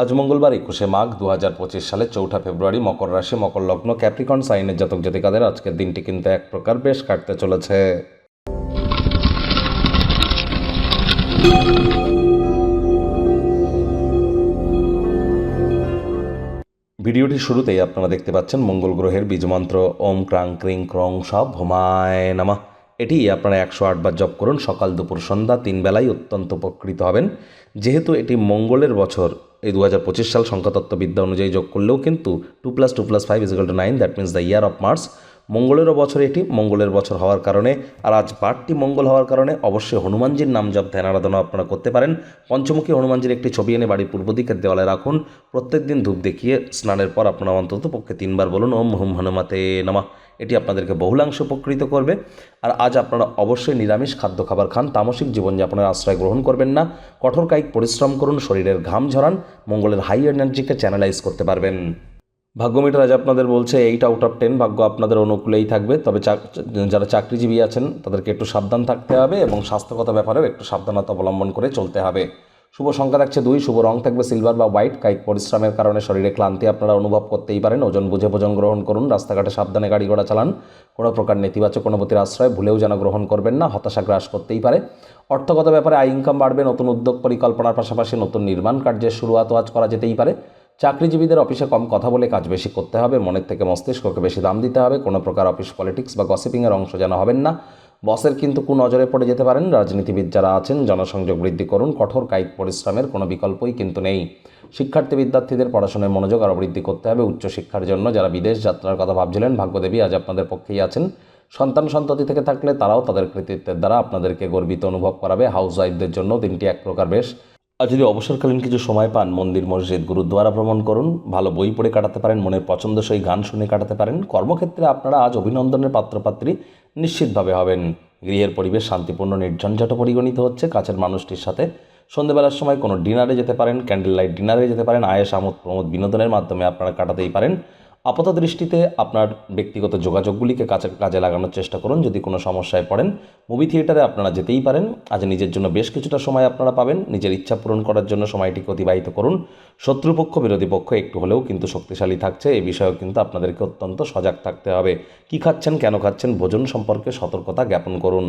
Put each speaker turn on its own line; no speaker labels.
আজ মঙ্গলবার একুশে মাঘ দু হাজার পঁচিশ সালে চৌঠা ফেব্রুয়ারি মকর রাশি, মকর লগ্ন, ক্যাপ্রিকন, সাইনের জাতক জাতিকাদের আজকের দিনটি কিন্তু এক প্রকার বেশ কাটতে চলেছে। ভিডিওটি শুরুতেই আপনারা দেখতে পাচ্ছেন মঙ্গল গ্রহের বীজমন্ত্র ওম ক্রাং ক্রিং ক্রং সব ভোমায় নামা। এটি আপনারা একশো আটবার জপ করুন, সকাল দুপুর সন্ধ্যা তিন বেলায় অত্যন্ত উপকৃত হবেন। যেহেতু এটি মঙ্গলের বছর এই দু হাজার পঁচিশ সাল সংখ্যাতত্ত্ববিদ্যা অনুযায়ী যোগ করলেও কিন্তু two plus two plus five is equal to nine that means the year of Mars মঙ্গলেরও বছর এটি মঙ্গলের বছর হওয়ার কারণে, আর আজ পাঠটি মঙ্গল হওয়ার কারণে অবশ্যই হনুমানজির নাম জপ ধ্যান আরাধনা আপনারা করতে পারেন। পঞ্চমুখী হনুমানজির একটি ছবি এনে বাড়ির পূর্ব দিকের দেওয়ালে রাখুন। প্রত্যেক দিন ধূপ দেখিয়ে স্নানের পর আপনারা অন্তত পক্ষে তিনবার বলুন, ওম হুম হনুমাতে নামা। এটি আপনাদেরকে বহুলাংশ উপকৃত করবে। আর আজ আপনারা অবশ্যই নিরামিষ খাদ্য খাবার খান, তামসিক জীবনযাপনের আশ্রয় গ্রহণ করবেন না। কঠোর কায়িক পরিশ্রম করুন, শরীরের ঘাম ঝরান, মঙ্গলের হাই এনার্জিকে চ্যানেলাইজ করতে পারবেন। ভাগ্যমিটার আজ আপনাদের বলছে এইট আউট অফ টেন ভাগ্য আপনাদের অনুকূলেই থাকবে। তবে যারা চাকরিজীবী আছেন, তাদেরকে একটু সাবধান থাকতে হবে এবং স্বাস্থ্যগত ব্যাপারেও একটু সাবধানতা অবলম্বন করে চলতে হবে। শুভ সংখ্যা থাকছে দুই, শুভ রং থাকবে সিলভার বা হোয়াইট কায়িক পরিশ্রমের কারণে শরীরে ক্লান্তি আপনারা অনুভব করতেই পারেন। ওজন বুঝে ভোজন গ্রহণ করুন, রাস্তাঘাটে সাবধানে গাড়ি ঘোড়া চালান। কোনো প্রকার নেতিবাচক অনুভূতির আশ্রয় ভুলেও যেন গ্রহণ করবেন না, হতাশা গ্রাস করতেই পারে। অর্থগত ব্যাপারে আয় ইনকাম বাড়বে, নতুন উদ্যোগ পরিকল্পনার পাশাপাশি নতুন নির্মাণ কার্যের শুরুয়াতও আজ করা যেতেই পারে। চাকরিজীবীদের অফিসে কম কথা বলে কাজ বেশি করতে হবে, মনের থেকে মস্তিষ্ককে বেশি দাম দিতে হবে, কোনো প্রকার অফিস পলিটিক্স বা গসিপিংয়ের অংশ যেন হবেন না। বসের কিন্তু কু নজরে পড়ে যেতে পারেন, রাজনীতিবিদ যারা আছেন, জনসংযোগ বৃদ্ধি করুন, কঠোর কায়িক পরিশ্রমের কোনো বিকল্পই কিন্তু নেই। শিক্ষার্থী বিদ্যার্থীদের পড়াশোনায় মনোযোগ আরও বৃদ্ধি করতে হবে উচ্চশিক্ষার জন্য যারা বিদেশ যাত্রার কথা ভাবছিলেন, ভাগ্যদেবী আজ আপনাদের পক্ষেই আছেন। সন্তান সন্ততি থেকে থাকলে তারাও তাদের কৃতিত্বের দ্বারা আপনাদেরকে গর্বিত অনুভব করাবে হাউস ওয়াইফদের জন্য দিনটি এক প্রকার বেশ আর যদি অবসরকালীন কিছু সময় পান, মন্দির, মসজিদ, গুরুদ্বারা ভ্রমণ করুন, ভালো বই পড়ে কাটাতে পারেন মনের পছন্দসই গান শুনে কাটাতে পারেন, কর্মক্ষেত্রে আপনারা আজ অভিনন্দনের পাত্রপাত্রী নিশ্চিতভাবে হবেন। গৃহের পরিবেশ শান্তিপূর্ণ, নির্ঝঞ্ঝাট পরিগণিত হচ্ছে, কাছের মানুষটির সাথে সন্ধ্যেবেলার সময় কোনো ডিনারে যেতে পারেন ক্যান্ডেল লাইট ডিনারে যেতে পারেন আয়েস আমোদ প্রমোদ বিনোদনের মাধ্যমে আপনারা কাটাতেই পারেন। আপাত দৃষ্টিতে আপনার ব্যক্তিগত যোগাযোগগুলিকে কাছে কাজে লাগানোর চেষ্টা করুন, যদি কোনো সমস্যায় পড়েন। মুভি থিয়েটারে আপনারা যেতেই পারেন। আজ নিজের জন্য বেশ কিছুটা সময় আপনারা পাবেন। নিজের ইচ্ছা পূরণ করার জন্য সময়টিকে অতিবাহিত করুন। শত্রুপক্ষ, বিরোধী পক্ষ একটু হলেও কিন্তু শক্তিশালী থাকছে। এই বিষয়েও কিন্তু আপনাদেরকে অত্যন্ত সজাগ থাকতে হবে। কী খাচ্ছেন, কেন খাচ্ছেন, ভোজন সম্পর্কে সতর্কতা জ্ঞাপন করুন।